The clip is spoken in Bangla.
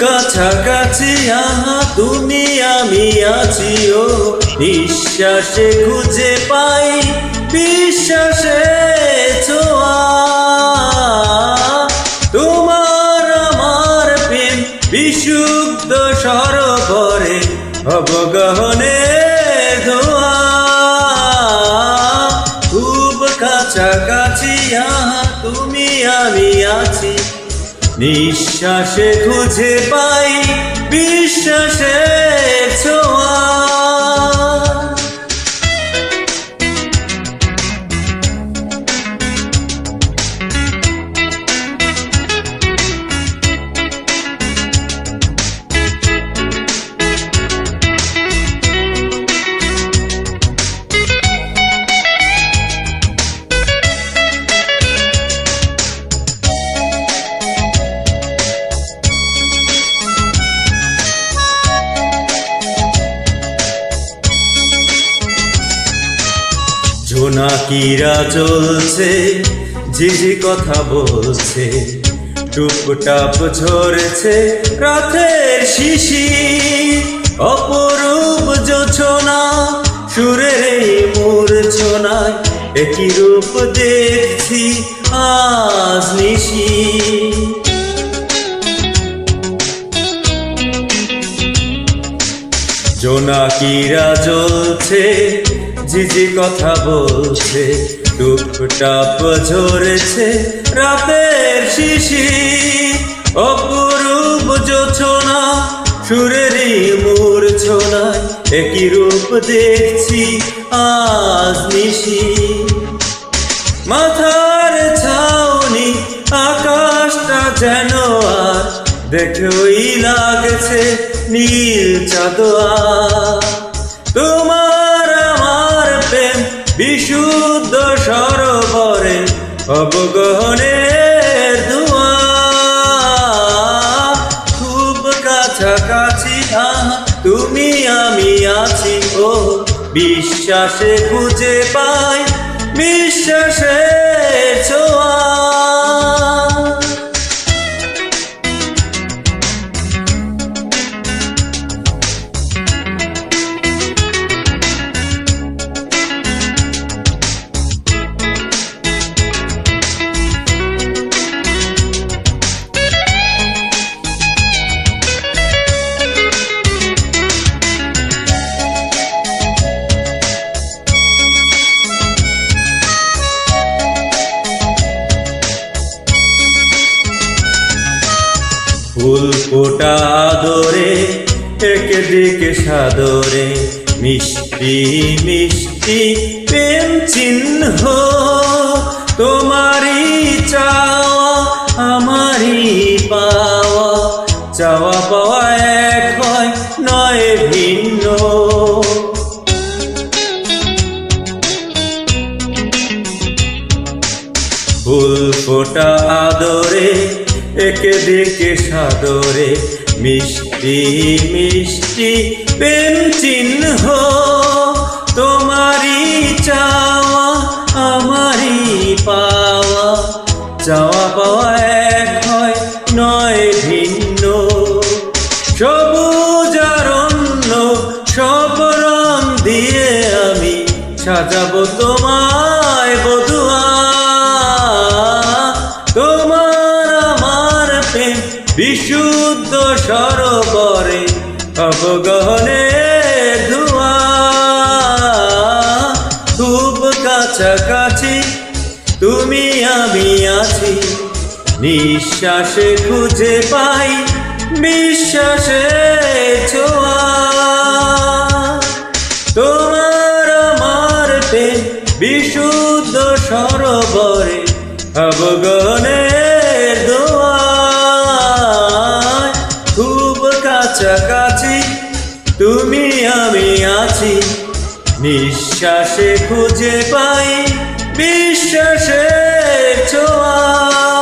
কাছাকাছি, আহা, তুমি, আমি আছি ও নিঃশ্বাসে খুঁজে পাই, বিশ্বাসে তোমার আমার প্রেম বিশুদ্ধ সরোবরে, অবগহনে ধোয়া। খুব কাছাকাছি, আহা, তুমি, আমি আছি। নিঃশ্বাসে খুঁজে পাই বিশ্বাসের ছোঁয়া। জোনাকিরা চলছে, যে যে কথা বলছে টুপটাপ ঝরছে রাতের শিশি অপরূপ যোছনা, সুরের এই মূর্ছনায় একই রূপ দেখছি আজ নিশি। জোনাকিরা জ্বলছে ঝিঝি কথা বলছে টুপটাপ ঝরেছে রাতের শিশি। অপরূপ যোছনা, সুরেরই মূর্ছনায় একই রূপ দেখছি আজ নিশি। মাথার ছাউনি, আকাশটা যেন আর দেখেই লাগছে নীল চাঁদোয়া অবগহনে ধোয়া খুব কাছাকাছি তুমি আমি আছি ও বিশ্বাসে খুঁজে পাই বিশ্বাসে ফুল ফোটা আদরে, একদিকে সাদরে, মিষ্টি মিষ্টি প্রেম চিহ্ন। তোমারই চাওয়া, আমারই পাওয়া। চাওয়া পাওয়া এক হয়, নয় ভিন্ন। ফুল ফোটা আদরে একে দিকে সাদরে মিষ্টি মিষ্টি প্রেম চিহ্ন। তোমারই চাওয়া, আমারই পাওয়া। চাওয়া পাওয়া এক হয়, নয় ভিন্ন। সবুজ সব রং দিয়ে আমি সাজাবো তোমায় বিশুদ্ধ সরোবরে অবগহনে ধোয়া। খুব কাছাকাছি তুমি আমি আছি। নিঃশ্বাসে খুঁজে পাই বিশ্বাসে ছোঁয়া। তোমার আমার বিশুদ্ধ সরোবরে অবগনে দোয়া তুমি আমি আছি। নিঃশ্বাসে খুঁজে পাই। বিশ্বাসের ছোঁয়া।